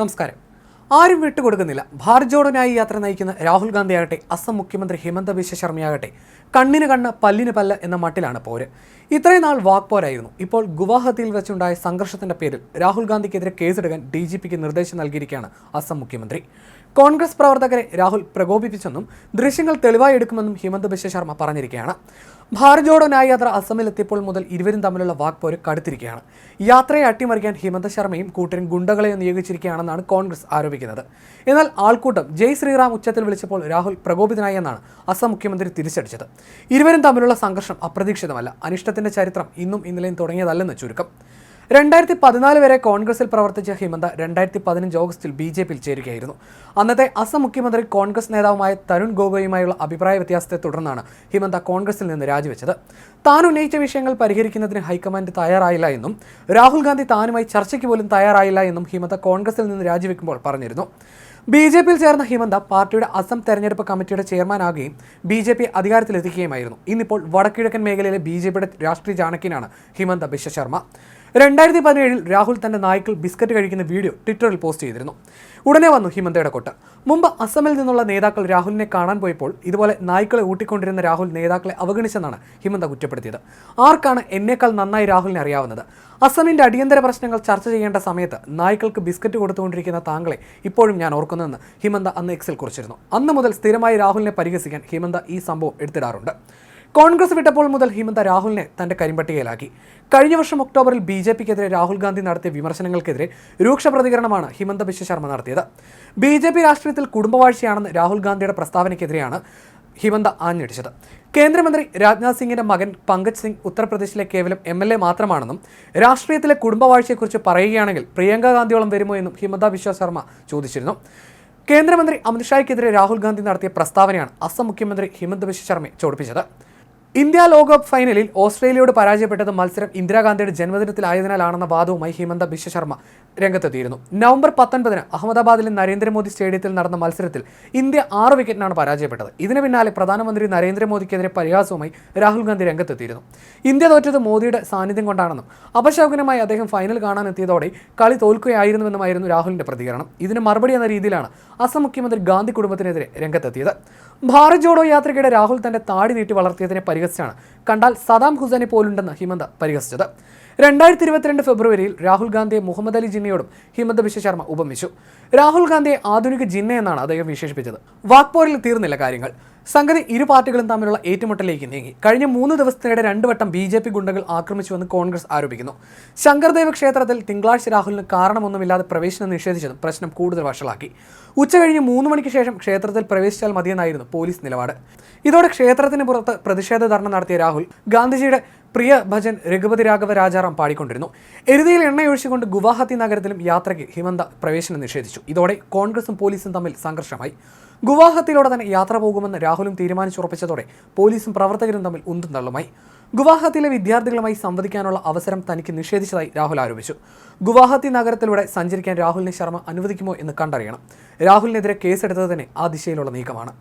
നമസ്കാരം. ആരും വിട്ടുകൊടുക്കുന്നില്ല. ഭാരത് യാത്ര നയിക്കുന്ന രാഹുൽ ഗാന്ധിയാകട്ടെ അസം മുഖ്യമന്ത്രി ഹിമന്ത ബിശ്വ ശർമ്മയാകട്ടെ കണ്ണിന് കണ്ണ് പല്ലിന് പല്ല് എന്ന മട്ടിലാണ് പോര്. ഇത്രയും നാൾ വാക്പോരായിരുന്നു ഇപ്പോൾ ഗുവാഹത്തിയിൽ വെച്ചുണ്ടായ സംഘർഷത്തിന്റെ പേരിൽ രാഹുൽ ഗാന്ധിക്കെതിരെ കേസെടുക്കാൻ ഡി ജി പിക്ക് നിർദ്ദേശം നൽകിയിരിക്കുകയാണ് അസം മുഖ്യമന്ത്രി. കോൺഗ്രസ് പ്രവർത്തകരെ രാഹുൽ പ്രകോപിപ്പിച്ചെന്നും ദൃശ്യങ്ങൾ തെളിവായി എടുക്കുമെന്നും ഹിമന്ത ബിശ്വ ശർമ്മ പറഞ്ഞിരിക്കുകയാണ്. ഭാരത് ജോഡോ ന്യായ യാത്ര അസമിലെത്തിയപ്പോൾ മുതൽ ഇരുവരും തമ്മിലുള്ള വാക്പോര് കടുത്തിരിക്കുകയാണ്. യാത്രയെ അട്ടിമറിക്കാൻ ഹിമന്ത ശർമ്മയും കൂട്ടരും ഗുണ്ടകളെ നിയോഗിച്ചിരിക്കുകയാണെന്നാണ് കോൺഗ്രസ് ആരോപിക്കുന്നത്. എന്നാൽ ആൾക്കൂട്ടം ജയ് ശ്രീറാം ഉച്ചത്തിൽ വിളിച്ചപ്പോൾ രാഹുൽ പ്രകോപിതനായി എന്നാണ് അസം മുഖ്യമന്ത്രി തിരിച്ചടിച്ചത്. ഇരുവരും തമ്മിലുള്ള സംഘർഷം അപ്രതീക്ഷിതമല്ല. അനിഷ്ടത്തിന്റെ ചരിത്രം ഇന്നും ഇന്നലെയും തുടങ്ങിയതല്ലെന്ന് ചുരുക്കം. രണ്ടായിരത്തി പതിനാല് വരെ കോൺഗ്രസിൽ പ്രവർത്തിച്ച ഹിമന്ത രണ്ടായിരത്തി പതിനഞ്ച് ഓഗസ്റ്റിൽ ബി ജെ പിയിൽ ചേരുകയായിരുന്നു. അന്നത്തെ അസം മുഖ്യമന്ത്രി കോൺഗ്രസ് നേതാവുമായ തരുൺ ഗോഗോയുമായുള്ള അഭിപ്രായ വ്യത്യാസത്തെ തുടർന്നാണ് ഹിമന്ത കോൺഗ്രസിൽ നിന്ന് രാജിവെച്ചത്. താൻ ഉന്നയിച്ച വിഷയങ്ങൾ പരിഹരിക്കുന്നതിന് ഹൈക്കമാൻഡ് തയ്യാറായില്ല എന്നും രാഹുൽ ഗാന്ധി താനുമായി ചർച്ചയ്ക്ക് പോലും തയ്യാറായില്ല എന്നും ഹിമന്ത കോൺഗ്രസിൽ നിന്ന് രാജിവെക്കുമ്പോൾ പറഞ്ഞിരുന്നു. ബി ജെ പിയിൽ ചേർന്ന ഹിമന്ത പാർട്ടിയുടെ അസം തെരഞ്ഞെടുപ്പ് കമ്മിറ്റിയുടെ ചെയർമാനാകുകയും ബി ജെ പി അധികാരത്തിലെത്തിക്കുകയുമായിരുന്നു. ഇന്നിപ്പോൾ വടക്കിഴക്കൻ മേഖലയിലെ ബി ജെ പിയുടെ രാഷ്ട്രീയ ചാണക്യനാണ് ഹിമന്ത ബിശ്വ ശർമ്മ രണ്ടായിരത്തി പതിനേഴിൽ രാഹുൽ തന്റെ നായ്ക്കൾ ബിസ്ക്കറ്റ് കഴിക്കുന്ന വീഡിയോ ട്വിറ്ററിൽ പോസ്റ്റ് ചെയ്തിരുന്നു. ഉടനെ വന്നു ഹിമന്തയുടെ കൊട്ട്. മുമ്പ് അസമിൽ നിന്നുള്ള നേതാക്കൾ രാഹുലിനെ കാണാൻ പോയപ്പോൾ ഇതുപോലെ നായ്ക്കളെ ഊട്ടിക്കൊണ്ടിരുന്ന രാഹുൽ നേതാക്കളെ അവഗണിച്ചെന്നാണ് ഹിമന്ത കുറ്റപ്പെടുത്തിയത്. ആർക്കാണ് എന്നേക്കാൾ നന്നായി രാഹുലിനെ അറിയാവുന്നത്? അസമിന്റെ അടിയന്തര പ്രശ്നങ്ങൾ ചർച്ച ചെയ്യേണ്ട സമയത്ത് നായ്ക്കൾക്ക് ബിസ്ക്കറ്റ് കൊടുത്തുകൊണ്ടിരിക്കുന്ന താങ്കളെ ഇപ്പോഴും ഞാൻ ഓർക്കുന്നതെന്ന് ഹിമന്ത അന്ന് എക്സിൽ കുറിച്ചിരുന്നു. അന്ന് മുതൽ സ്ഥിരമായി രാഹുലിനെ പരിഹസിക്കാൻ ഹിമന്ത ഈ സംഭവം എടുത്തിടാറുണ്ട്. കോൺഗ്രസ് വിട്ടപ്പോൾ മുതൽ ഹിമന്ത രാഹുലിനെ തന്റെ കരിമ്പട്ടികയിലാക്കി. കഴിഞ്ഞ വർഷം ഒക്ടോബറിൽ ബി ജെ പിക്കെതിരെ രാഹുൽ ഗാന്ധി നടത്തിയ വിമർശനങ്ങൾക്കെതിരെ രൂക്ഷ പ്രതികരണമാണ് ഹിമന്ത ബിശ്വ ശർമ്മ നടത്തിയത്. ബി ജെ പി രാഷ്ട്രീയത്തിൽ കുടുംബവാഴ്ചയാണെന്ന് രാഹുൽ ഗാന്ധിയുടെ പ്രസ്താവനയ്ക്കെതിരെയാണ് ഹിമന്ത ആഞ്ഞടിച്ചത്. കേന്ദ്രമന്ത്രി രാജ്നാഥ് സിംഗിന്റെ മകൻ പങ്കജ് സിംഗ് ഉത്തർപ്രദേശിലെ കേവലം എം എൽ എ മാത്രമാണെന്നും രാഷ്ട്രീയത്തിലെ കുടുംബവാഴ്ചയെക്കുറിച്ച് പറയുകയാണെങ്കിൽ പ്രിയങ്ക ഗാന്ധിയോളം വരുമോ എന്നും ഹിമന്ത ബിശ്വ ശർമ്മ ചോദിച്ചിരുന്നു. കേന്ദ്രമന്ത്രി അമിത്ഷായ്ക്കെതിരെ രാഹുൽ ഗാന്ധി നടത്തിയ പ്രസ്താവനയാണ് അസം മുഖ്യമന്ത്രി ഹിമന്ത ബിശ്വ ശർമ്മയെ ചോദിപ്പിച്ചത് ഇന്ത്യ ലോകകപ്പ് ഫൈനലിൽ ഓസ്ട്രേലിയയോട് പരാജയപ്പെട്ടത് മത്സരം ഇന്ദിരാഗാന്ധിയുടെ ജന്മദിനത്തിലായതിനാലാണെന്ന വാദവുമായി ഹിമന്ത ബിശ്വശർമ്മ രംഗത്തെത്തിയിരുന്നു. നവംബർ പത്തൊൻപതിന് അഹമ്മദാബാദിലെ നരേന്ദ്രമോദി സ്റ്റേഡിയത്തിൽ നടന്ന മത്സരത്തിൽ ഇന്ത്യ ആറ് വിക്കറ്റിനാണ് പരാജയപ്പെട്ടത്. ഇതിന് പിന്നാലെ പ്രധാനമന്ത്രി നരേന്ദ്രമോദിക്കെതിരെ പരിഹാസവുമായി രാഹുൽ ഗാന്ധി രംഗത്തെത്തിയിരുന്നു. ഇന്ത്യ തോറ്റത് മോദിയുടെ സാന്നിധ്യം കൊണ്ടാണെന്നും അപശകുനമായി അദ്ദേഹം ഫൈനൽ കാണാനെത്തിയതോടെ കളി തോൽക്കുകയായിരുന്നുവെന്നുമായിരുന്നു രാഹുലിന്റെ പ്രതികരണം. ഇതിന് മറുപടി എന്ന രീതിയിലാണ് അസം മുഖ്യമന്ത്രി ഗാന്ധി കുടുംബത്തിനെതിരെ രംഗത്തെത്തിയത്. ഭാരത് ജോഡോ യാത്രയ്ക്കിടെ രാഹുൽ തന്റെ താടി നീട്ടി വളർത്തിയതിനെ പരിഹസിച്ചാണ് കണ്ടാൽ സദാം ഹുസൈനെ പോലുണ്ടെന്ന് ഹിമന്ത പരിഹസിച്ചത്. രണ്ടായിരത്തി ഇരുപത്തിരണ്ട് ഫെബ്രുവരിയിൽ രാഹുൽ ഗാന്ധിയെ മുഹമ്മദ് അലി ജിന്നയോടും ഹിമന്ത ബിശ്വ ശർമ്മ ഉപമിച്ചു. രാഹുൽ ഗാന്ധിയെ ആധുനിക ജിന്ന എന്നാണ് അദ്ദേഹം വിശേഷിപ്പിച്ചത്. വാക്പോറിൽ തീർന്നില്ല കാര്യങ്ങൾ. സംഗതി ഇരു പാർട്ടികളും തമ്മിലുള്ള ഏറ്റുമുട്ടലേക്ക് നീങ്ങി. കഴിഞ്ഞ മൂന്ന് ദിവസത്തിനിടെ രണ്ടു വട്ടം ബി ജെ പി ഗുണ്ടകൾ ആക്രമിച്ചുവെന്ന് കോൺഗ്രസ് ആരോപിക്കുന്നു. ശങ്കർദേവ് ക്ഷേത്രത്തിൽ തിങ്കളാഴ്ച രാഹുലിന് കാരണമൊന്നുമില്ലാതെ പ്രവേശനം നിഷേധിച്ചതും പ്രശ്നം കൂടുതൽ വഷളാക്കി. ഉച്ചകഴിഞ്ഞ് മൂന്ന് മണിക്ക് ശേഷം ക്ഷേത്രത്തിൽ പ്രവേശിച്ചാൽ മതിയെന്നായിരുന്നു പോലീസ് നിലപാട്. ഇതോടെ ക്ഷേത്രത്തിന് പുറത്ത് പ്രതിഷേധ ധർണ നടത്തിയ രാഹുൽ ഗാന്ധിജിയുടെ പ്രിയ ഭജൻ രഘുപതി രാഘവ രാജാറാം പാടിക്കൊണ്ടിരുന്നു. എരുതിയിൽ എണ്ണയൊഴിച്ചുകൊണ്ട് ഗുവാഹത്തി നഗരത്തിലും യാത്രയ്ക്ക് ഹിമന്ത പ്രവേശനം നിഷേധിച്ചു. ഇതോടെ കോൺഗ്രസും പോലീസും തമ്മിൽ സംഘർഷമായി. ഗുവാഹത്തിയിലൂടെ തന്നെ യാത്ര പോകുമെന്ന് രാഹുലും തീരുമാനിച്ചുറപ്പിച്ചതോടെ പോലീസും പ്രവർത്തകരും തമ്മിൽ ഉന്തും തള്ളുമായി. ഗുവാഹത്തിയിലെ വിദ്യാർത്ഥികളുമായി സംവദിക്കാനുള്ള അവസരം തനിക്ക് നിഷേധിച്ചതായി രാഹുൽ ആരോപിച്ചു. ഗുവാഹത്തി നഗരത്തിലൂടെ സഞ്ചരിക്കാൻ രാഹുലിനെ ശർമ്മ അനുവദിക്കുമോ എന്ന് കണ്ടറിയണം. രാഹുലിനെതിരെ കേസെടുത്തത് തന്നെ ആ ദിശയിലുള്ള നീക്കമാണ്.